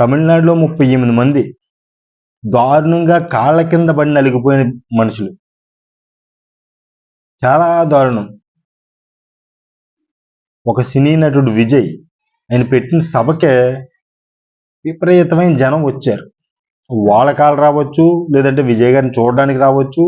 తమిళనాడులో ముప్పై ఎనిమిది మంది దారుణంగా కాళ్ళ కింద పడి నలిగిపోయిన మనుషులు. చాలా దారుణం. ఒక సినీ నటుడు విజయ్ ఆయన పెట్టిన సభకే విపరీతమైన జనం వచ్చారు. వాళ్ళ కాలు రావచ్చు లేదంటే విజయ్ గారిని చూడడానికి రావచ్చు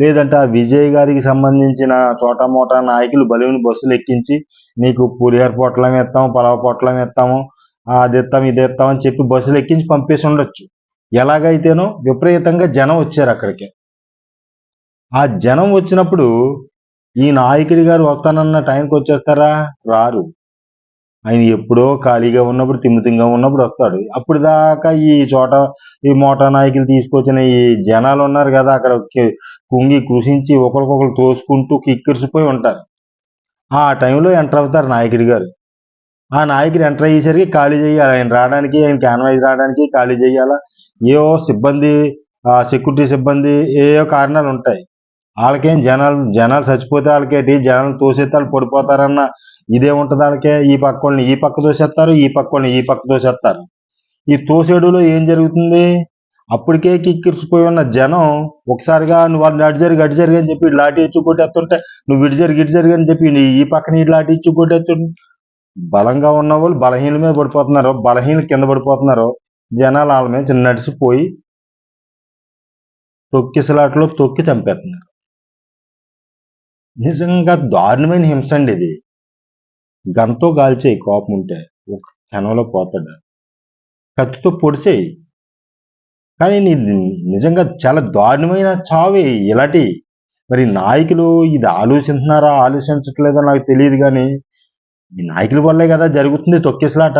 లేదంటే ఆ విజయ్ గారికి సంబంధించిన చోటా మోటా నాయకులు బలిని బస్సులు ఎక్కించి నీకు పులిహోర పొట్లం ఎత్తాము పలావ పొట్లం ఎత్తాము అది ఇస్తాం ఇది ఇస్తాం అని చెప్పి బస్సులు ఎక్కించి పంపేసి ఉండొచ్చు. ఎలాగైతేనో విపరీతంగా జనం వచ్చారు అక్కడికి. ఆ జనం వచ్చినప్పుడు ఈ నాయకుడి గారు వస్తానన్న టైంకి వచ్చేస్తారా? రారు. ఆయన ఎప్పుడో ఖాళీగా ఉన్నప్పుడు తిమ్మితింగా ఉన్నప్పుడు వస్తాడు. అప్పుడు దాకా ఈ చోట ఈ మోటార్ నాయకులు తీసుకొచ్చిన ఈ జనాలు ఉన్నారు కదా అక్కడ కుంగి కృషించి ఒకరికొకరు తోసుకుంటూ కిక్కిరిసిపోయి ఉంటారు. ఆ టైంలో ఎంటర్ అవుతారు నాయకుడి గారు. ఆ నాయకుడు ఎంటర్ అయ్యేసరికి ఖాళీ చేయాలి. ఆయన రావడానికి ఆయన క్యాన్వైజ్ రావడానికి ఖాళీ చేయాలా? ఏవో సిబ్బంది ఆ సెక్యూరిటీ సిబ్బంది ఏవో కారణాలు ఉంటాయి. వాళ్ళకేం జనాలు జనాలు చచ్చిపోతే వాళ్ళకేటి జనాలు తోసేస్తే వాళ్ళు పడిపోతారన్న ఇదే ఉంటుంది వాళ్ళకే. ఈ పక్క వాళ్ళని ఈ పక్క తోసేస్తారు ఈ పక్క వాళ్ళని ఈ పక్క తోసేస్తారు. ఈ తోసేడులో ఏం జరుగుతుంది? అప్పటికే కిక్కిరిసిపోయి ఉన్న జనం ఒకసారిగా నువ్వు వాళ్ళు అటు జరిగి అటు జరిగి అని చెప్పి లాటి ఇచ్చి కొట్టేస్తుంటే నువ్వు ఇటు జరిగి ఇటు జరిగి అని చెప్పి ఈ పక్కన ఇటు లాటి ఇచ్చి కొట్టేస్తుంటే బలంగా ఉన్న వాళ్ళు బలహీన మీద పడిపోతున్నారు. బలహీన కింద పడిపోతున్నారు. జనాలు వాళ్ళ మీద చిన్న నడిచిపోయి తొక్కిసలాట్లో తొక్కి చంపేస్తున్నారు. నిజంగా దారుణమైన హింస అండి ఇది. గంతో గాల్చేయి కోపం ఉంటే ఒక క్షణంలో పోతాడు. కత్తితో పొడిచేయి కానీ నీ నిజంగా చాలా దారుణమైన చావే ఇలాంటి మరి నాయకులు ఇది ఆలోచిస్తున్నారా ఆలోచించట్లేదో నాకు తెలియదు కానీ ఈ నాయకుల వల్లే కదా జరుగుతుంది తొక్కిసలాట.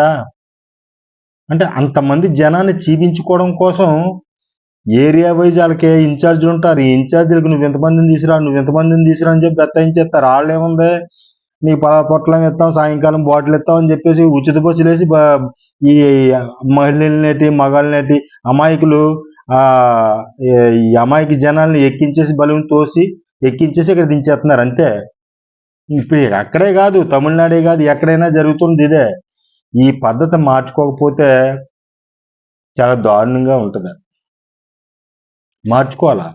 అంటే అంతమంది జనాన్ని చీపించుకోవడం కోసం ఏరియా వైజ్ వాళ్ళకి ఇన్ఛార్జీలు ఉంటారు. ఈ ఇన్ఛార్జీలకు నువ్వు ఎంతమందిని తీసురా నువ్వు ఎంతమందిని తీసురా అని చెప్పి దత్తాయించేస్తారు వాళ్ళు ఏముంది? నీకు పద పొట్లం ఇస్తాం సాయంకాలం బాటిల్ ఇస్తాం అని చెప్పేసి ఉచిత బస్సులేసి ఈ మహిళలనేటి మగాళ్ళనేటి అమాయకులు ఆ ఈ- అమాయక జనాల్ని ఎక్కించేసి బలం తోసి ఎక్కించేసి ఇక్కడ దించేస్తున్నారు. అంతే. ఇప్పుడు అక్కడే కాదు తమిళనాడే కాదు ఎక్కడైనా జరుగుతుంది ఇదే. ఈ పద్ధతి మార్చుకోకపోతే చాలా దారుణంగా ఉంటుంది. మార్చుకోవాలా?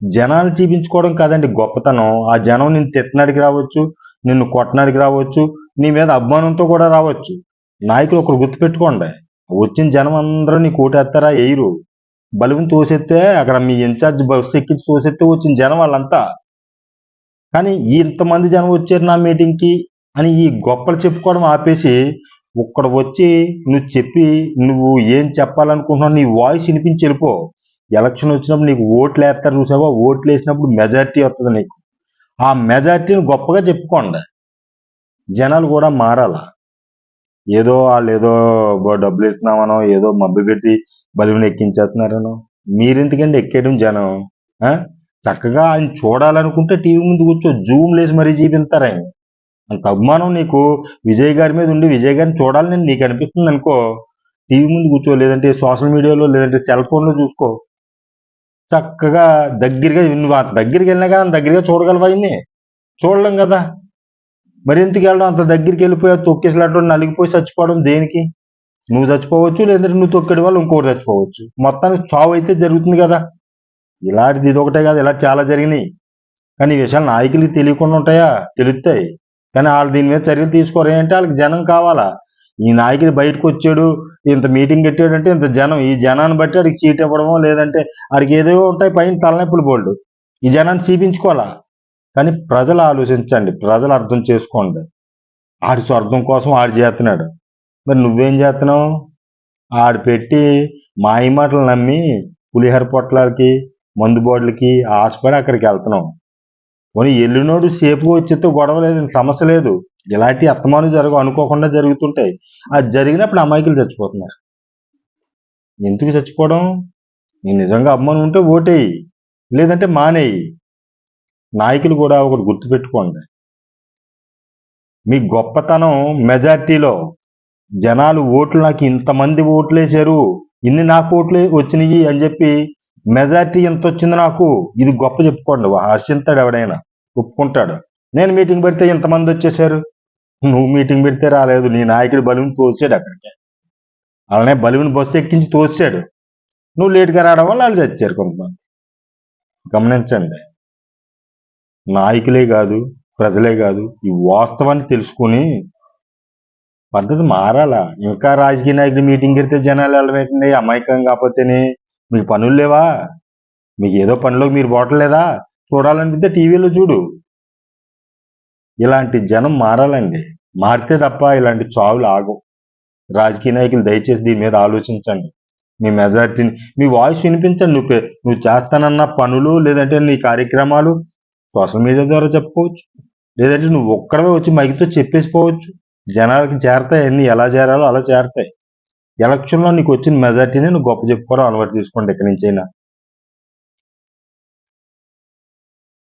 జనాలు చూపించుకోవడం కాదండి గొప్పతనం. ఆ జనం నిన్ను తిట్టడానికి రావచ్చు నిన్ను కొట్టడానికి రావచ్చు నీ మీద అభిమానంతో కూడా రావచ్చు. నాయకులు ఒకరు గుర్తుపెట్టుకోండి వచ్చిన జనం అందరూ నీ కోటేస్తారా వేయరు బలువుని తోసెత్తే అక్కడ మీ ఇన్ఛార్జ్ బస్సు ఎక్కించి తోసెత్తే వచ్చిన జనం వాళ్ళంతా కానీ ఇంతమంది జనం వచ్చారు నా మీటింగ్కి అని ఈ గొప్పలు చెప్పుకోవడం ఆపేసి ఒక్కడ వచ్చి నువ్వు చెప్పి నువ్వు ఏం చెప్పాలనుకుంటున్నావు నీ వాయిస్ వినిపించి వెళ్ళిపో. ఎలక్షన్ వచ్చినప్పుడు నీకు ఓట్లు వేస్తారు చూసావా? ఓట్లు వేసినప్పుడు మెజారిటీ వస్తుంది నీకు. ఆ మెజారిటీని గొప్పగా చెప్పుకోండి. జనాలు కూడా మారాల. ఏదో వాళ్ళు ఏదో డబ్బులు ఇస్తున్నామనో ఏదో మబ్బు పెట్టి బలువుని ఎక్కించేస్తున్నారనో. మీరెందుకండి ఎక్కేయడం జనం? చక్కగా ఆయన చూడాలనుకుంటే టీవీ ముందు కూర్చో జూమ్ లేసి మరీ చూపిస్తారు ఆయన. అంత అభిమానం నీకు. విజయ్ గారి మీద ఉండి విజయ్ గారిని చూడాలని నీకు అనిపిస్తుంది అనుకో టీవీ ముందు కూర్చో లేదంటే సోషల్ మీడియాలో లేదంటే సెల్ ఫోన్లో చూసుకో. చక్కగా దగ్గరగా నువ్వు దగ్గరికి వెళ్ళినా కానీ దగ్గరగా చూడగలవా ఆయన్ని? చూడలేం కదా. మరి ఎందుకు వెళ్ళడం? అంత దగ్గరికి వెళ్ళిపోయా తొక్కేసలాడడం నలిగిపోయి చచ్చిపోవడం దేనికి? నువ్వు చచ్చిపోవచ్చు లేదంటే నువ్వు తొక్కడి వాళ్ళు ఇంకోటి చచ్చిపోవచ్చు. మొత్తానికి చావు అయితే జరుగుతుంది కదా. ఇలాంటిది ఇది ఒకటే కాదు ఇలా చాలా జరిగినాయి. కానీ ఈ విషయాలు నాయకులకి తెలియకుండా ఉంటాయా? తెలుస్తాయి. కానీ వాళ్ళు దీని మీద చర్యలు తీసుకోరు. ఏంటంటే వాళ్ళకి జనం కావాలా? ఈ నాయకుడు బయటకు వచ్చాడు ఇంత మీటింగ్ పెట్టాడు అంటే ఇంత జనం ఈ జనాన్ని బట్టి వాడికి సీట్ ఇవ్వడమో లేదంటే ఆడికి ఏదో ఉంటాయి పైన తలనొప్పులు బోల్డు. ఈ జనాన్ని చూపించుకోవాలా కానీ ప్రజలు ఆలోచించండి. ప్రజలు అర్థం చేసుకోండి. ఆడి స్వర్గం కోసం ఆడు చేస్తున్నాడు. మరి నువ్వేం చేస్తున్నావు? ఆడు పెట్టి మాయ మాటలు నమ్మి పులిహోర పొట్లాలకి మందు బాటిల్కి ఆశపడి అక్కడికి వెళ్తున్నాం. పోనీ ఎల్లునోడు సేపుగా వచ్చేస్తే గొడవ లేదు సమస్య లేదు. ఇలాంటి అత్తమాను జరగవు అనుకోకుండా జరుగుతుంటాయి అది జరిగినప్పుడు అమాయకులు చచ్చిపోతున్నారు. ఎందుకు చచ్చిపోవడం? నేను నిజంగా అభిమానం ఉంటే ఓటేయి లేదంటే మానేయి. నాయకులు కూడా ఒకటి గుర్తుపెట్టుకోండి. మీ గొప్పతనం మెజార్టీలో జనాలు ఓట్లు నాకు ఇంతమంది ఓట్లు వేసారు ఇన్ని నాకు ఓట్లు వచ్చినాయి అని చెప్పి మెజార్టీ ఎంత వచ్చింది నాకు ఇది గొప్ప చెప్పుకోండి. హర్షింతాడు ఎవడైనా ఒప్పుకుంటాడు. నేను మీటింగ్ పెడితే ఇంతమంది వచ్చేసారు నువ్వు మీటింగ్ పెడితే రాలేదు. నీ నాయకుడు బలువుని తోసాడు అక్కడికి. అలానే బలువుని బస్సు ఎక్కించి తోసాడు. నువ్వు లేట్గా రావడం వల్ల వాళ్ళు చచ్చారు కొంతమంది. గమనించండి. నాయకులే కాదు ప్రజలే కాదు ఈ వాస్తవాన్ని తెలుసుకుని పద్ధతి మారాలా? ఇంకా రాజకీయ నాయకుడు మీటింగ్ పెడితే జనాలు వెళ్ళబెట్టండి అమాయకం కాకపోతేనే మీకు పనులు లేవా? మీకు ఏదో పనిలోకి మీరు పోవట్లేదా? చూడాలనిపిస్తే టీవీలో చూడు. ఇలాంటి జనం మారాలండి. మారితే తప్ప ఇలాంటి చావులు ఆగవు. రాజకీయ నాయకులు దయచేసి దీని మీద ఆలోచించండి. మీ మెజార్టీని మీ వాయిస్ వినిపించండి. నువ్వు నువ్వు చేస్తానన్న పనులు లేదంటే నీ కార్యక్రమాలు సోషల్ మీడియా ద్వారా చెప్పుకోవచ్చు. లేదంటే నువ్వు ఒక్కడవే వచ్చి మైకితో చెప్పేసిపోవచ్చు. జనాలకి చేరతాయి. అన్ని ఎలా చేరాలో అలా చేరతాయి. ఎలక్షన్లో నీకు వచ్చిన మెజార్టీని నువ్వు గొప్ప చెప్పుకోవడం అలవాటు చేసుకోండి ఇక్కడి నుంచైనా.